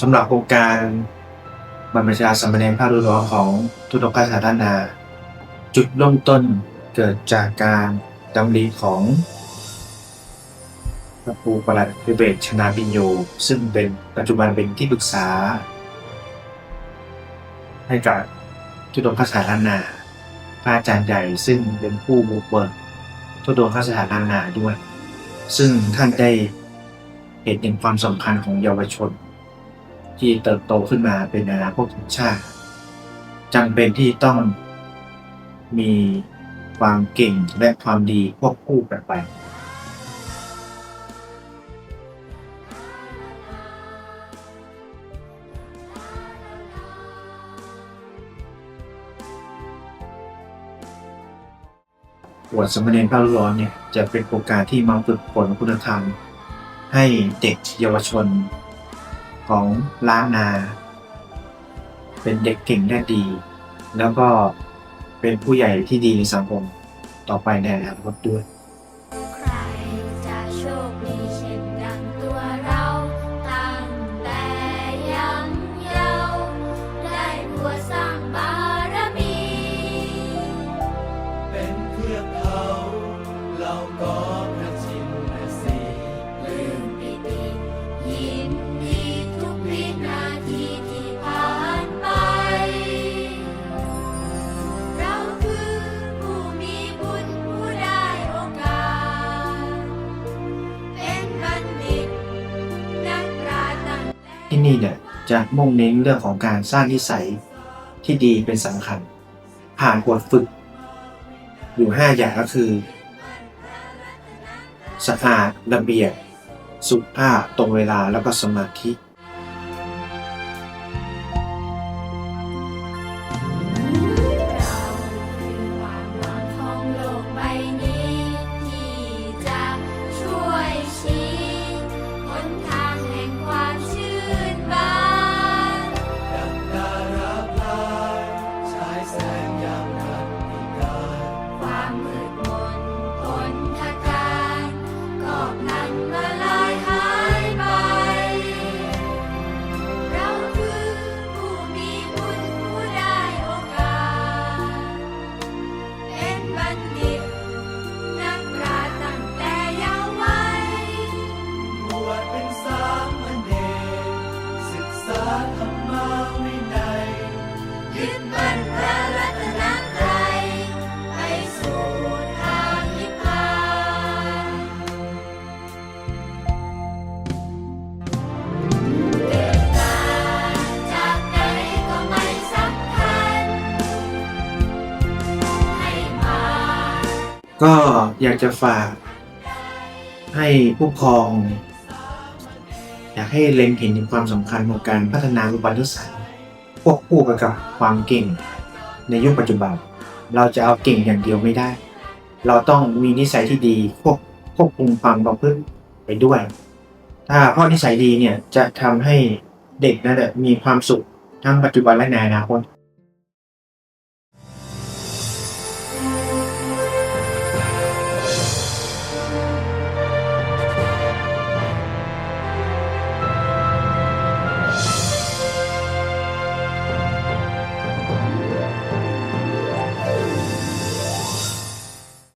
สำหรับโครงการบรรพชาสามเณรภาคฤดูร้อนของทุตกสาธารณาจุดเริ่มต้นเกิดจากการดำริของพระครูประหลัดพิเบศชนาบิญโย ซึ่งเป็นปัจจุบันเป็นที่ปรึกษา ให้กับทุดงคสถานาพระอาจารย์ใหญ่ซึ่งเป็นผู้บุกเบิกทุดงคสถานาด้วย ซึ่งท่านได้เห็นถึงความสำคัญของเยาวชน ที่เติบโตขึ้นมาเป็นอนาคตของชาติจำเป็นที่ต้องมีความเก่งและความดีควบคู่กันไปบวชสมเณรพระร้อนเนี่ยจะเป็นโครงการที่มาฝึกฝนคุณธรรม ให้เด็กเยาวชน ของล้านนา เป็นเด็กเก่งและดี แล้วก็เป็นผู้ใหญ่ที่ดีในสังคมต่อไปในอนาคตด้วย ที่นี่เนี่ยจะมุ่งเน้นเรื่องของการสร้างนิสัยที่ดีเป็นสำคัญ ผ่านบทฝึก อยู่ 5 อย่างก็คือสะอาดระเบียบสุภาพตรงเวลาแล้วก็สมาธิ บัณฑิต นักปราชญ์ตั้งแต่เยาว์วัย บวชเป็นสามเณรศึกษาธรรม ก็อยากจะฝาก ให้ผู้ปกครอง อยากให้เล็งเห็นถึงความสำคัญของการพัฒนาอุปนิสัยควบคู่ไปกับความเก่งในยุคปัจจุบัน เราจะเอาเก่งอย่างเดียวไม่ได้ เราต้องมีนิสัยที่ดีควบควบคุมความประพฤติไปด้วย ถ้าพราะนิสัยดีเนี่ยจะทำให้เด็กนั้นน่ะมีความสุขทั้งปัจจุบันและในอนาคต